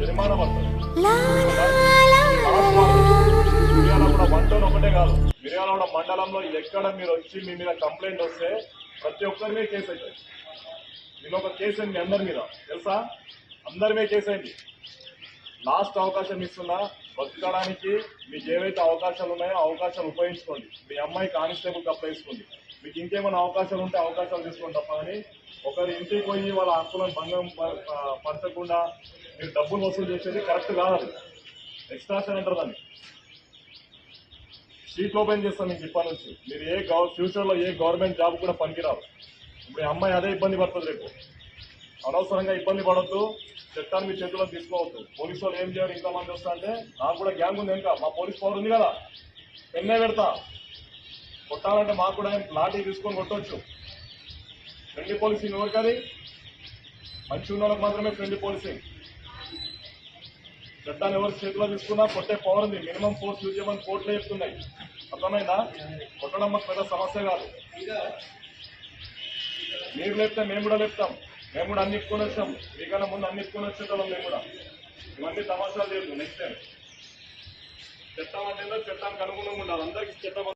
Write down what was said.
నిర్మాణ వస్తువులు మిర్యాల మండలం ఒకటే కాదు. మిర్యాల మండలంలో ఎక్కడ మీరు వచ్చి మీ మీద కంప్లైంట్ వస్తే ప్రతి ఒక్కరి మీద కేసు అవుతుంది నేను ఒక కేసు అయింది అందరి మీద. తెలుసా? అందరి మీద కేసు అయింది. లాస్ట్ అవకాశం ఇస్తున్నా. బతకడానికి మీకు ఏవైతే అవకాశాలు ఉన్నాయో అవకాశాలు ఉపయోగించుకోండి. మీ అమ్మాయి కానిస్టేబుల్ అప్లై చేసుకోండి. మీకు ఇంకేమైనా అవకాశాలు ఉంటే అవకాశాలు తీసుకోండి తప్ప కానీ ఒకరి ఇంటికి పోయి వాళ్ళ హక్కులను భంగం ప- పరచకుండా మీరు డబ్బులు వసూలు చేసేది కరెక్ట్ కాదు. ఎక్స్ట్రాషన్ అంటారు దాన్ని. షీట్ ఓపెన్ చేస్తాను మీకు ఇప్పటి నుంచి. మీరు ఏ గవ ఫ్యూచర్లో ఏ గవర్నమెంట్ జాబ్ కూడా పనికిరావు ఇప్పుడు అమ్మాయి అదే ఇబ్బంది పడుతుంది రేపు. అనవసరంగా ఇబ్బంది పడద్దు. చట్టాన్ని మీ చేతిలో తీసుకోవద్దు. పోలీసు వాళ్ళు ఏం చేయరు? ఇంకా మంది వస్తా అంటే నాకు కూడా గ్యాంగ్ ఉంది ఇంకా మా పోలీస్ పవర్ ఉంది కదా. పెన్నే పెడతా. కొట్టాలంటే మాకు కూడా లాఠీ తీసుకొని కొట్టొచ్చు. ఫ్రెండ్లీ పోలీసింగ్ ఎవరికి అది మంచి ఉన్న వాళ్ళకి మాత్రమే ఫ్రెండ్లీ పోలీసింగ్. చట్టాన్ని ఎవరు చేతిలో తీసుకున్నా కొట్టే పవర్ ఉంది. మినిమం ఫోర్స్ యూజ్ చేయమని కోర్టులో చెప్తున్నాయి. అర్థమైందా? కొట్టడం మాకు పెద్ద సమస్య కాదు. మీరు లేపితే మేము కూడా లేపుతాం. మేము కూడా అన్ని ఇప్పుకొని వచ్చాం. మీకన్నా ముందు అన్ని ఇప్పుకొని వచ్చేటోళ్ళం మేము కూడా. ఇవన్నీ తమాషాలు చేయదు నెక్స్ట్ టైం చట్టం అంటే చట్టానికి అనుగుణంగా ఉండాలి. అందరికీ చట్టం